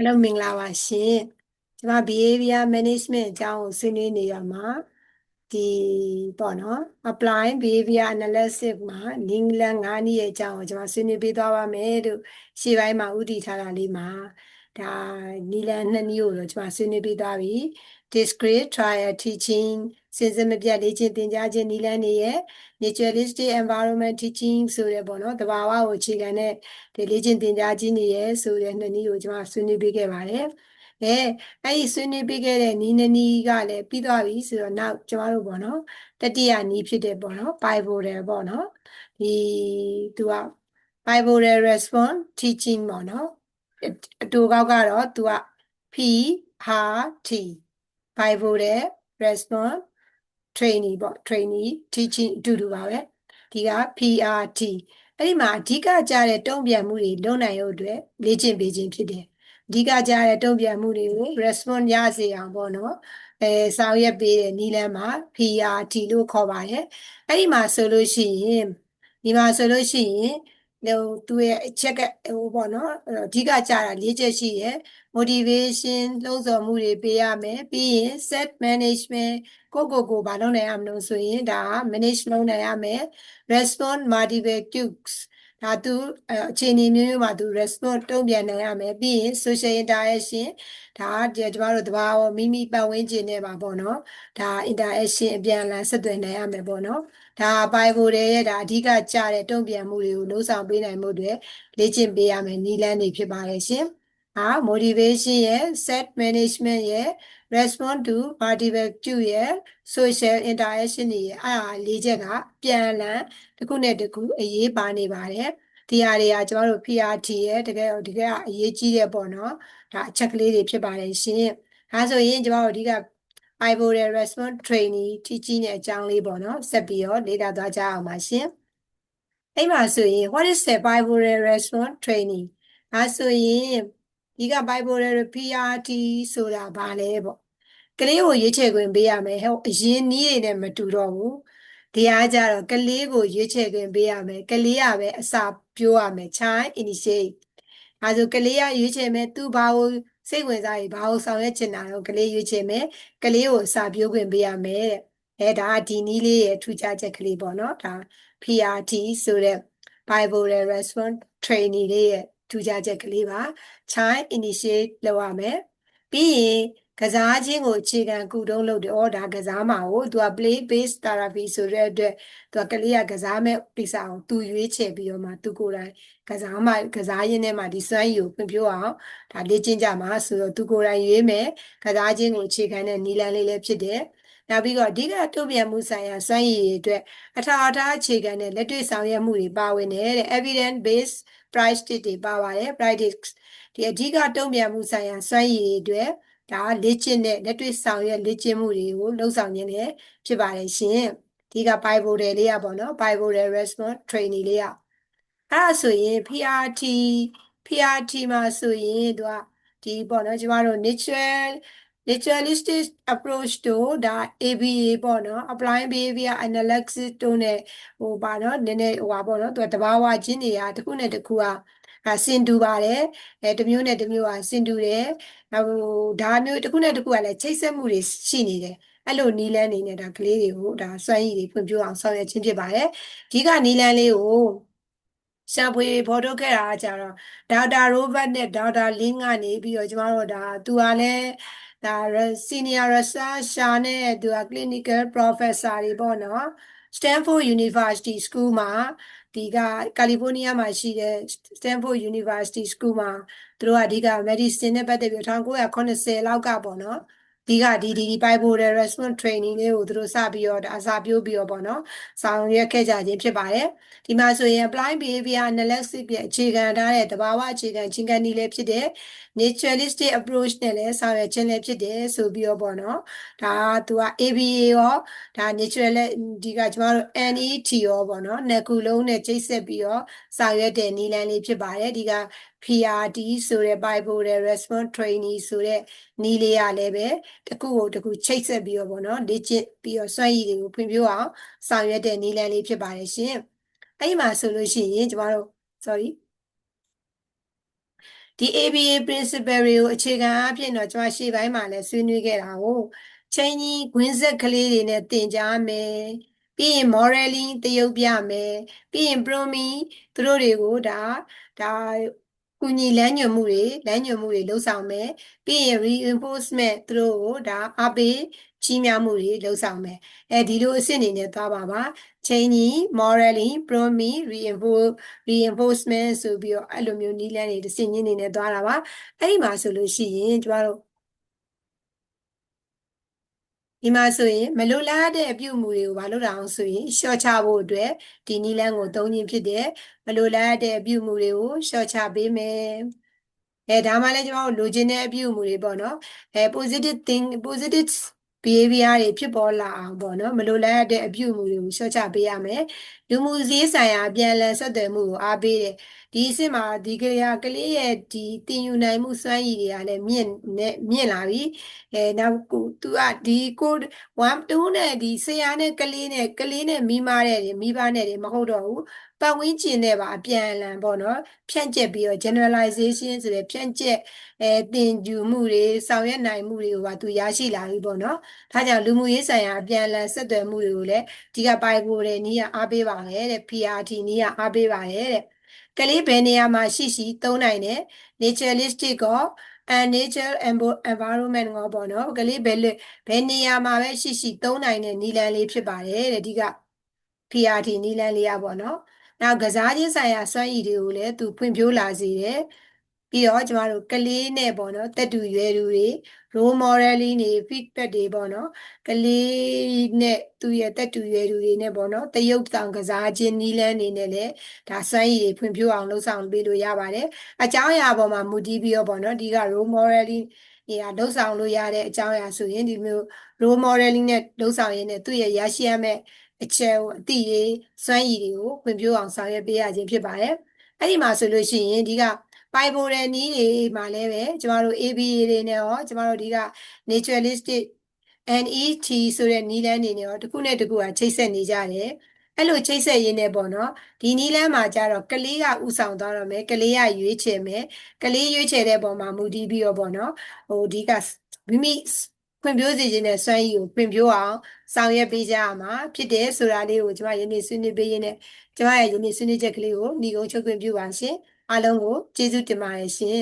Hello မင်္ဂလာပါရှင်ကျွန်မ behavior management အကြောင်းကိုဆွေးနွေးနေရမှာဒီပေါ့နော် apply behavior analysis မှာနည်းလမ်း၅နည်းရဲ့အကြောင်းကိုကျွန်မဆွေးနွေးပေးသွားပါမယ်လို့ရှေ့ပိုင်းမှာဥတည်ထားတာလေးမှာ ဒါနည်းလမ်းနှစ်နည်းကိုတော့ကျွန်မဆွေးနွေးပေးသွားပြီ discrete trial teaching စဉ်စမပြတ်လေ့ကျင့်သင်ကြားခြင်းနည်းလမ်းတွေရဲ့ naturalistic environment teaching ဆိုတဲ့ပေါ့နော်တဘာဝကိုအခြေခံတဲ့ဒီလေ့ကျင့်သင်ကြားခြင်းတွေရဲ့ဆိုတဲ့နှစ်နည်းကိုကျွန်မဆွေးနွေးပေးခဲ့ပါတယ်။အဲအဲ့ဒီဆွေးနွေးပေးခဲ့တဲ့နည်းနှစ်နည်းကလည်းပြီးသွားပြီဆိုတော့နောက်ကျွန်တော်တို့ပေါ့နော်တတိယနည်းဖြစ်တဲ့ပေါ့နော် pivotal ပေါ့နော်ဒီသူက pivotal response teaching ပေါ့နော် အတူကောက်ကတော့သူက P R T pivotal response trainee ပေါ့ trainee teaching အတူတူပါပဲဒီက PRT အဲ့ဒီမှာအဓိကကြတဲ့တုံ့ပြန်မှုတွေလုပ်နိုင်ရုံအတွက်လေ့ကျင့်ပေးခြင်းဖြစ်တယ်အဓိကကြတဲ့တုံ့ပြန်မှုတွေကို response ရစေအောင်ပေါ့နော်အဲဆောင်ရွက်ပေးတဲ့နည်းလမ်းမှာ PRT လို့ခေါ်ပါတယ်အဲ့ဒီမှာဆိုလို့ရှိရင်ဒီမှာဆိုလို့ရှိရင် ဟိုသူရဲ့အချက်ကဟိုပေါ့နော်အဓိကကြတာ၄ချက်ရှိရယ် motivation လှုံ့ဆော်မှုတွေပေးရမယ်ပြီးရင် set management ကိုကိုကိုဘာလုပ်နိုင်ရမလို့ဆိုရင်ဒါ manage လုပ်နိုင်ရမယ် response multiple cues ဒါသူအခြေအနေမျိုးမျိုးမှာသူ response တုံ့ပြန်နိုင်ရမယ်ပြီးရင် social interaction ဒါကျမတို့တဘာဝမိမိပတ်ဝန်းကျင်နဲ့ပါပေါ့နော်ဒါ interaction အပြန်အလှန်ဆက်သွယ်နိုင်ရမယ်ပေါ့နော်ဒါပိုင်ဖို့ရဲ့ဒါအဓိကကြတဲ့တုံ့ပြန်မှုတွေကိုလှုံ့ဆော်ပေးနိုင်မှုတွေလေ့ကျင့်ပေးရမယ်နည်းလမ်းတွေဖြစ်ပါတယ်ရှင် ဟာ motivation ရဲ့ set management ရဲ့ respond to multiple cue ရဲ့ social interaction တွေရဲ့အားအားလေးချက်ကပြန်လည်တစ်ခုနဲ့တစ်ခုအရေးပါနေပါတယ်ဒီဟာတွေကကျမတို့ PRT ရဲ့တကယ်တကယ်အရေးကြီးတဲ့ပေါ့နော်ဒါအချက်ကလေးတွေဖြစ်ပါတယ်ရှင်ဒါဆိုရင်ကျမတို့အဓိက pivotal response trainee teaching ရဲ့အကြောင်းလေးပေါ့နော်ဆက်ပြီးတော့လေ့လာသွားကြအောင်ပါရှင်အဲ့မှာဆိုရင် what is the pivotal response trainee ဒါဆိုရင် ဒီက bipolar PRT ဆိုတာဘာလဲပေါ့ကလေးကိုရွေးချယ်ခွင့်ပေးရမယ်ဟဲ့အရင်နည်းတွေနဲ့မတူတော့ဘူးတရားကြတော့ကလေးကိုရွေးချယ်ခွင့်ပေးရမယ်ကလေးကပဲအစာပြောရမယ် child initiate အဲဆိုကလေးကရွေးချယ်မယ်သူဘာကိုစိတ်ဝင်စားရင်ဘာကိုဆောင်ရွက်ချင်တာတော့ကလေးရွေးချယ်မယ်ကလေးကိုအစာပြောခွင့်ပေးရမယ်တဲ့အဲဒါဒီနည်းလေးရဲ့ထူးခြားချက်ကလေးပေါ့နော်ဒါ PRT ဆိုတဲ့ bipolar response trainee လေးရဲ့ ထူးခြားချက်ကလေးပါ child initiate လုပ်ရမယ်ပြီးရင်ကစားခြင်းကိုအခြေခံကုတုံးလုပ်တယ်။အော်ဒါကစားမှာကိုသူက play based therapy ဆိုတဲ့အတွက်သူကကလေးကကစားမဲ့ပိစာအောင်သူရွေးချယ်ပြီးတော့မှသူကိုယ်တိုင်ကစားမှကစားရင်းထဲမှာဒီစွမ်းရည်ကိုဖွံ့ဖြိုးအောင်ဒါလေ့ကျင့်ကြမှာဆိုတော့သူကိုယ်တိုင်ရွေးမယ်ကစားခြင်းကိုအခြေခံတဲ့နည်းလမ်းလေးလည်းဖြစ်တယ်။ နောက်ပြီးတော့အဓိကတုံ့ပြန်မှုဆိုင်ရာစွမ်းရည်တွေအတွက်အထာအထားအခြေခံတဲ့လက်တွေ့ဆောင်ရွက်မှုတွေပါဝင်တယ်တဲ့ evidence based practice တွေပါပါတယ် practice ဒီအဓိကတုံ့ပြန်မှုဆိုင်ရာစွမ်းရည်တွေအတွက်ဒါလေ့ကျင့်တဲ့လက်တွေ့ဆောင်ရွက်လေ့ကျင့်မှုတွေကိုလှုပ်ဆောင်ခြင်းလည်းဖြစ်ပါတယ်ရှင်ဒီက Bible တွေလေးရပေါ့နော် Bible တွေ response training လေးရအဲ့ဒါဆိုရင် PRT PRT မှာဆိုရင်သူကဒီပေါ့နော်ကျမတို့ natural naturalistic approach တို့ဒါ ABA ပေါ့နော် apply behavior analysis တို့ ਨੇ ဟိုပါနော်နည်းနည်းဟိုပါပေါ့နော်သူကတဘာဝချင်းတွေကတစ်ခုနဲ့တစ်ခုကအဲစင်တူပါတယ်အဲတစ်မျိုးနဲ့တစ်မျိုးကစင်တူတယ်နောက်ဒါမျိုးတစ်ခုနဲ့တစ်ခုကလည်းချိတ်ဆက်မှုတွေရှိနေတယ်အဲ့လိုနီလန်းနေနဲ့ဒါကလေးတွေကိုဒါစွမ်းရည်တွေဖွံ့ဖြိုးအောင်ဆောင်ရွက်ခြင်းဖြစ်ပါတယ်အဓိကနီလန်းလေးကိုရှာဖွေဖော်ထုတ်ခဲ့တာကြတော့ဒေါက်တာရိုဘတ်နဲ့ဒေါက်တာလင်းကနေပြီးတော့ကျမတို့ဒါသူကလည်း ဒါ senior researcher နဲ့သူက clinical professor တွေပေါ့နော် Stanford University School မှာဒီကကယ်လီဖိုးနီးယားမှာရှိတဲ့ Stanford University School မှာသူတို့ကအဓိက medicine နဲ့ပတ်သက်ပြီး1980လောက်ကပေါ့နော် ဒီကဒီဒီ bipolar response training လေးကိုသူတို့စပြီးတော့အစာပြိုးပြီးတော့ပေါ့နော်ဆောင်ရွက်ခဲ့ကြခြင်းဖြစ်ပါတယ်ဒီမှာဆိုရင် apply behavior analysis ရဲ့အခြေခံထားတဲ့တဘာဝအခြေခံချင်းကန်နည်းလေးဖြစ်တဲ့ naturalistic approach နဲ့လည်းဆောင်ရွက်ခြင်းလည်းဖြစ်တယ်ဆိုပြီးတော့ပေါ့နော်ဒါသူက ABA ရောဒါ natural ဒီကကျမတို့ NET ရောပေါ့နော်နှစ်ခုလုံးနဲ့ချိတ်ဆက်ပြီးတော့ဆောင်ရွက်တဲ့နည်းလမ်းလေးဖြစ်ပါတယ်ဒီက PRD ဆိုတဲ့ bipolar response trainee ဆိုတဲ့နီးလေးရလည်းပဲတခုကိုတခုချိတ်ဆက်ပြီးတော့ပေါ့နော်လေ့ကျင့်ပြီးတော့စွမ်းရည်တွေကိုဖွံ့ဖြိုးအောင်ဆောင်ရွက်တဲ့နီးလမ်းလေးဖြစ်ပါတယ်ရှင်အဲ့ဒီမှာဆိုလို့ရှိရင်ကျမတို့ sorry ဒီ ABA principle တွေကိုအခြေခံအဖြစ်တော့ကျွန်မရှေ့ပိုင်းမှာလည်းဆွေးနွေးခဲ့တာကိုချင်းကြီးခွင်းဆက်ကလေးတွေနဲ့တင်ကြားမယ်ပြီးရင် modeling တရုပ်ပြမယ်ပြီးရင် promi သူတို့တွေကိုဒါဒါ ကုညီလမ်းညွှန်မှုတွေလမ်းညွှန်မှုတွေလုပ်ဆောင်မယ်ပြီးရင် reinforcement သူတို့ကိုဒါအပေးကြီးများမှုတွေလုပ်ဆောင်မယ်အဲဒီလိုအဆင့်အနေနဲ့သွားပါပါ changing modeling promi reinforce reinforcement ဆိုပြီးတော့အဲ့လိုမျိုးနည်းလမ်းတွေတစ်စင်းချင်းနေနဲ့သွားတာပါအဲ့ဒီမှာဆိုလို့ရှိရင်ကျမတို့ ဒီမှာဆိုရင်မလိုလားတဲ့အပြုအမူတွေကိုမလုပ်တာအောင်ဆိုရင်ရှော့ချဖို့အတွက်ဒီနည်းလမ်းကိုသုံးခြင်းဖြစ်တယ်မလိုလားတဲ့အပြုအမူတွေကိုရှော့ချပေးမယ်အဲဒါမှလည်းကျွန်တော်တို့လိုချင်တဲ့အပြုအမူတွေပေါ့နော်အဲ positive thing positive behavior တွေဖြစ်ပေါ်လာအောင်ပေါ့နော်မလိုလားတဲ့အပြုအမူတွေကိုရှော့ချပေးရမယ်လူမှုစည်းဆိုင်ရာပြန်လည်ဆက်သွယ်မှုကိုအားပေးတယ်ဒီအစ်စ်မှာဒီကလေးကလေးရဲ့ဒီတင်ယူနိုင်မှုစွမ်းရည်တွေကလည်းမြင့်နဲ့မြင့်လာပြီအဲနောက်ကိုသူကဒီကို1 2နဲ့ဒီဆရာနဲ့ကလေးနဲ့ကလေးနဲ့မိမတဲ့မိဘနဲ့တွေမဟုတ်တော့ဘူး ပတ်ဝန်းကျင်နဲ့ပါအပြန်အလှန်ပေါ့နော်ဖြန့်ကျက်ပြီးတော့ generalization ဆိုတဲ့ဖြန့်ကျက်အဲသင်ယူမှုတွေဆောင်ရွက်နိုင်မှုတွေကိုပါသူရရှိလာပြီပေါ့နော်ဒါကြောင့်လူမှုရေးဆိုင်ရာအပြန်အလှန်ဆက်သွယ်မှုတွေကိုလည်းဒီကပိုင်ကိုတဲ့နီးကအားပေးပါရဲ့တဲ့ PRT နီးကအားပေးပါရဲ့တဲ့ကလေးဘယ်နေရာမှာရှိရှိသုံးနိုင်တယ် naturalistic ကော and nature environment ကောပေါ့နော်ကလေးဘယ်ဘယ်နေရာမှာပဲရှိရှိသုံးနိုင်တဲ့နီလန်လေးဖြစ်ပါတယ်တဲ့ဒီက PRT နီလန်လေးอ่ะပေါ့နော် နောက်ကစားခြင်းဆိုင်ရာစွမ်းရည်တွေကိုလည်းသူဖွံ့ဖြိုးလာစေတယ်ပြီးတော့ကျမတို့ကလေးနဲ့ပေါ့နော်တက်တူရွယ်သူတွေ role modeling တွေ feedback တွေပေါ့နော်ကလေးနဲ့သူရဲ့တက်တူရွယ်သူတွေနဲ့ပေါ့နော်တရုပ်ဆောင်ကစားခြင်းနီးလန်းနေနဲ့လည်းဒါစွမ်းရည်တွေဖွံ့ဖြိုးအောင်လှုပ်ဆောင်ပေးလို့ရပါတယ်အကြောင်းအရာပေါ်မှာမူတည်ပြီးတော့ပေါ့နော်ဒီက role modeling နေရာလှုပ်ဆောင်လို့ရတဲ့အကြောင်းအရာဆိုရင်ဒီမျိုး role modeling နဲ့လှုပ်ဆောင်ရင်းနဲ့သူ့ရဲ့ရရှိရမယ့် အချက်ကိုအတိတွေစွမ်းရည်တွေကိုဖွံ့ဖြိုးအောင်ဆောင်ရွက်ပေးရခြင်းဖြစ်ပါတယ်အဲ့ဒီမှာဆိုလို့ရှိရင်ဒီကပိုင်ပိုတဲ့နီးတွေမှာလည်းပဲကျမတို့ ABA တွေနဲ့ရောကျမတို့ဒီက naturalistic NET ဆိုတဲ့နီးလန်းတွေနဲ့ရောတစ်ခုနဲ့တစ်ခုကချိတ်ဆက်နေကြတယ်အဲ့လိုချိတ်ဆက်ရင်းနဲ့ပေါ့နော်ဒီနီးလန်းမှာကျတော့ကလေးကဥဆောင်သွားတော့မယ်ကလေးကရွေးချယ်မယ်ကလေးရွေးချယ်တဲ့ပုံမှာမူတည်ပြီးတော့ပေါ့နော်ဟိုဒီကမိမိ ဖွံ့ဖြိုးစေခြင်းနဲ့စွမ်းရည်ကိုဖွံ့ဖြိုးအောင်ဆောင်ရွက်ပေးကြရမှာဖြစ်တယ်ဆိုတာလေးကိုကျွန်မယနေ့ဆွေးနွေးပေးရင်းနဲ့ကျွန်မရဲ့ယနေ့ဆွေးနွေးချက်ကလေးကိုညီကုန်းချုပ်ခွင့်ပြုပါရှင်အားလုံးကိုကျေးဇူးတင်ပါတယ်ရှင်